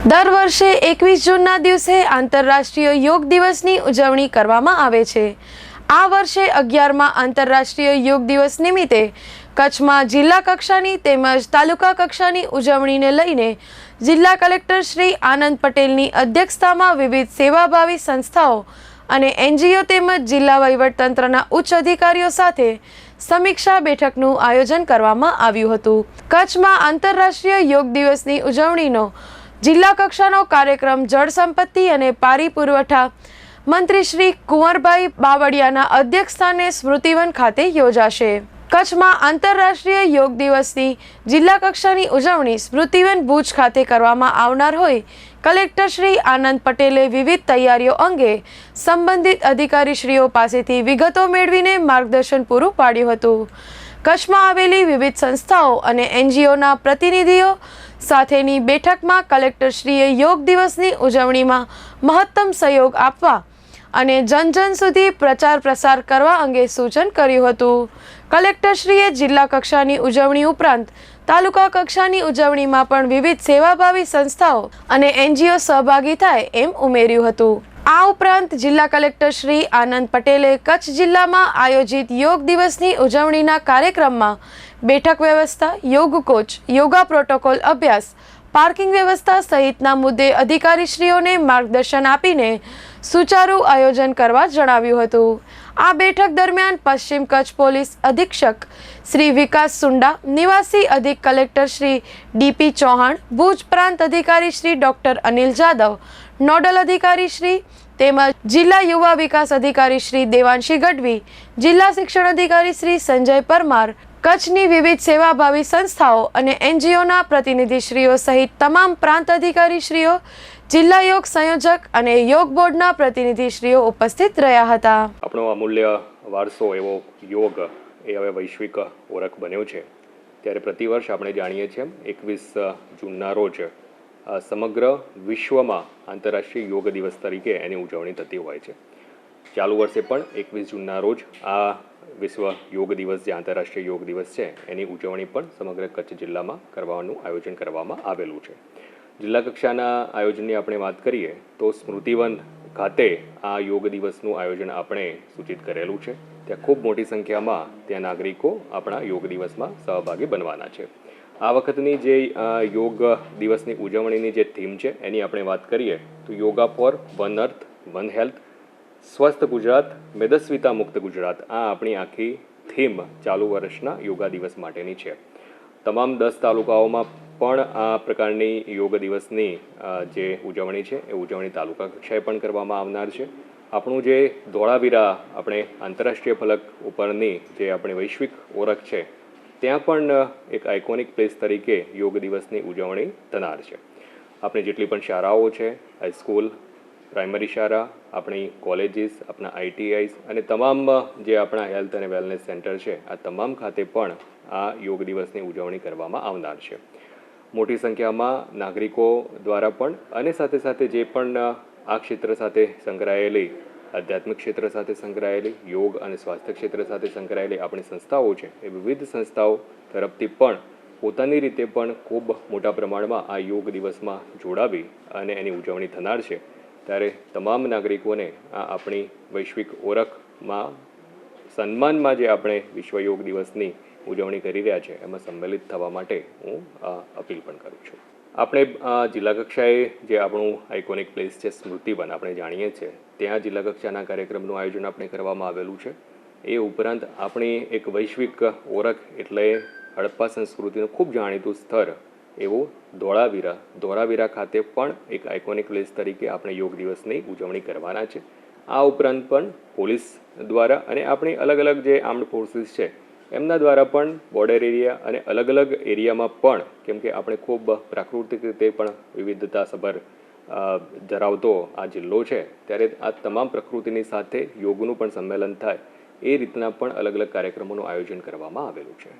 દર વર્ષે એકવીસ જૂનના દિવસે આંતરરાષ્ટ્રીય યોગ દિવસની ઉજવણી કરવામાં આવે છે. આ વર્ષે અગિયારમાં આંતરરાષ્ટ્રીય યોગ દિવસ નિમિત્તે કચ્છમાં જિલ્લા કક્ષાની તેમજ તાલુકા કક્ષાની ઉજવણીને લઈને જિલ્લા કલેક્ટર શ્રી આનંદ પટેલની અધ્યક્ષતામાં વિવિધ સેવાભાવી સંસ્થાઓ અને એનજીઓ તેમજ જિલ્લા વહીવટતંત્રના ઉચ્ચ અધિકારીઓ સાથે સમીક્ષા બેઠકનું આયોજન કરવામાં આવ્યું હતું. કચ્છમાં આંતરરાષ્ટ્રીય યોગ દિવસની ઉજવણીનો જિલ્લા કક્ષાનો કાર્યક્રમ જળ સંપત્તિ અને પારી પુરવઠા મંત્રી શ્રી કુંવરભાઈ બાવળિયાના અધ્યક્ષસ્થાને સ્મૃતિવન ખાતે યોજાશે. કચ્છમાં આંતરરાષ્ટ્રીય યોગ દિવસની જિલ્લા કક્ષાની ઉજવણી સ્મૃતિવન ભુજ ખાતે કરવામાં આવનાર હોય. કલેક્ટર શ્રી આનંદ પટેલે વિવિધ તૈયારીઓ અંગે સંબંધિત અધિકારીશ્રીઓ પાસેથી વિગતો મેળવીને માર્ગદર્શન પૂરું પાડ્યું હતું. કચ્છમાં આવેલી વિવિધ સંસ્થાઓ અને એનજીઓના પ્રતિનિધિઓ સાથેની બેઠકમાં કલેક્ટરશ્રીએ યોગ દિવસની ઉજવણીમાં મહત્તમ સહયોગ આપવા અને જન જન સુધી પ્રચાર પ્રસાર કરવા અંગે સૂચન કર્યું હતું. કલેક્ટરશ્રીએ જિલ્લા કક્ષાની ઉજવણી ઉપરાંત તાલુકા કક્ષાની ઉજવણીમાં પણ વિવિધ સેવાભાવી સંસ્થાઓ અને એનજીઓ સહભાગી થાય એમ ઉમેર્યું હતું. આ ઉપરાંત જિલ્લા કલેક્ટર શ્રી આનંદ પટેલે કચ્છ જિલ્લામાં આયોજિત યોગ દિવસની ઉજવણીના કાર્યક્રમમાં બેઠક વ્યવસ્થા, યોગ કોચ, યોગા પ્રોટોકોલ અભ્યાસ, પાર્કિંગ વ્યવસ્થા સહિતના મુદ્દે અધિકારીશ્રીઓને માર્ગદર્શન આપીને સુચારુ આયોજન કરવા જણાવ્યું હતું. આ બેઠક દરમિયાન પશ્ચિમ કચ્છ પોલીસ અધિક્ષક શ્રી વિકાસ સુંડા, નિવાસી અધિક કલેક્ટર શ્રી ડીપી ચૌહાણ, ભુજ પ્રાંત અધિકારી શ્રી ડોક્ટર અનિલ જાદવ, નોડલ અધિકારી શ્રી તેમજ જિલ્લા યુવા વિકાસ અધિકારી શ્રી દેવાંશી ગઢવી, જિલ્લા શિક્ષણ અધિકારી શ્રી સંજય પરમાર, કચ્છની વિવિધ સેવાભાવી સંસ્થાઓ અને એનજીઓના પ્રતિનિધિશ્રીઓ સહિત તમામ પ્રાંત અધિકારીશ્રીઓ જિલ્લા યોગ સંયોજક અને યોગ બોર્ડના પ્રતિનિધિશ્રીઓ ઉપસ્થિત રહ્યા હતા. આપણો અમૂલ્ય વારસો એવો યોગ એ હવે વૈશ્વિક ઓળખ બન્યો છે. ત્યારે પ્રતિવર્ષ આપણે જાણીએ છીએ એકવીસ જૂનના રોજ સમગ્ર વિશ્વમાં આંતરરાષ્ટ્રીય યોગ દિવસ તરીકે એની ઉજવણી થતી હોય છે. ચાલુ વર્ષે પણ એકવીસ જૂનના રોજ આ વિશ્વ યોગ દિવસ જે આંતરરાષ્ટ્રીય યોગ દિવસ છે એની ઉજવણી પણ સમગ્ર કચ્છ જિલ્લામાં કરવાનું આયોજન કરવામાં આવેલું છે. જિલ્લા કક્ષાના આયોજનની આપણે વાત કરીએ તો સ્મૃતિવન ખાતે આ યોગ દિવસનું આયોજન આપણે સૂચિત કરેલું છે. ત્યાં ખૂબ મોટી સંખ્યામાં ત્યાં નાગરિકો આપણા યોગ દિવસમાં સહભાગી બનવાના છે. આ વખતની જે યોગ દિવસની ઉજવણીની જે થીમ છે એની આપણે વાત કરીએ તો yoga for one earth, one health, સ્વસ્થ ગુજરાત, મેદસ્વીતા મુક્ત ગુજરાત આ આપણી આખી થીમ ચાલુ વર્ષના યોગા દિવસ માટેની છે. તમામ દસ તાલુકાઓમાં પણ આ પ્રકારની યોગ દિવસની જે ઉજવણી છે, એ ઉજવણી તાલુકા કક્ષાએ પણ કરવામાં આવનાર છે. આપણું જે ધોળાવીરા, આપણે આંતરરાષ્ટ્રીય ફલક ઉપરની જે આપણી વૈશ્વિક ઓળખ છે, ત્યાં પણ એક આઇકોનિક પ્લેસ તરીકે યોગ દિવસની ઉજવણી થનાર છે. આપણી જેટલી પણ શાળાઓ છે હાઈસ્કૂલ પ્રાઇમરી શાળા, આપણી કોલેજીસ, આપણા આઈટીઆઈસ અને તમામ જે આપણા હેલ્થ અને વેલનેસ સેન્ટર છે, આ તમામ ખાતે પણ આ યોગ દિવસની ઉજવણી કરવામાં આવનાર છે. મોટી સંખ્યામાં નાગરિકો દ્વારા પણ અને સાથે સાથે જે પણ આ ક્ષેત્ર સાથે સંકળાયેલી, આધ્યાત્મિક ક્ષેત્ર સાથે સંકળાયેલી, યોગ અને સ્વાસ્થ્ય ક્ષેત્ર સાથે સંકળાયેલી આપણી સંસ્થાઓ છે, એ વિવિધ સંસ્થાઓ તરફથી પણ પોતાની રીતે પણ ખૂબ મોટા પ્રમાણમાં આ યોગ દિવસમાં જોડાવી અને એની ઉજવણી થનાર છે. ત્યારે તમામ નાગરિકોને આ આપણી વૈશ્વિક ઓળખમાં, સન્માનમાં જે આપણે વિશ્વ યોગ દિવસની ઉજવણી કરી રહ્યા છે, એમાં સંમેલિત થવા માટે હું આ અપીલ પણ કરું છું. આપણે જિલ્લા કક્ષાએ જે આપણું આઇકોનિક પ્લેસ છે સ્મૃતિવન આપણે જાણીએ છીએ, ત્યાં જિલ્લા કક્ષાના કાર્યક્રમનું આયોજન આપણે કરવામાં આવેલું છે. એ ઉપરાંત આપણી એક વૈશ્વિક ઓળખ એટલે હડપ્પા સંસ્કૃતિનું ખૂબ જાણીતું સ્થળ એવું ધોળાવીરા ધોળાવીરા ખાતે પણ એક આઇકોનિક પ્લેસ તરીકે આપણે યોગ દિવસની ઉજવણી કરવાના છે. આ ઉપરાંત પણ પોલીસ દ્વારા અને આપણી અલગ અલગ જે આર્મ્ડ ફોર્સીસ છે, એમના દ્વારા પણ બોર્ડર એરિયા અને અલગ અલગ એરિયામાં પણ, કેમ કે આપણે ખૂબ પ્રાકૃતિક રીતે પણ વિવિધતાસભર ધરાવતો આ જિલ્લો છે, ત્યારે આ તમામ પ્રકૃતિની સાથે યોગનું પણ સંમેલન થાય, એ રીતના પણ અલગ અલગ કાર્યક્રમોનું આયોજન કરવામાં આવેલું છે.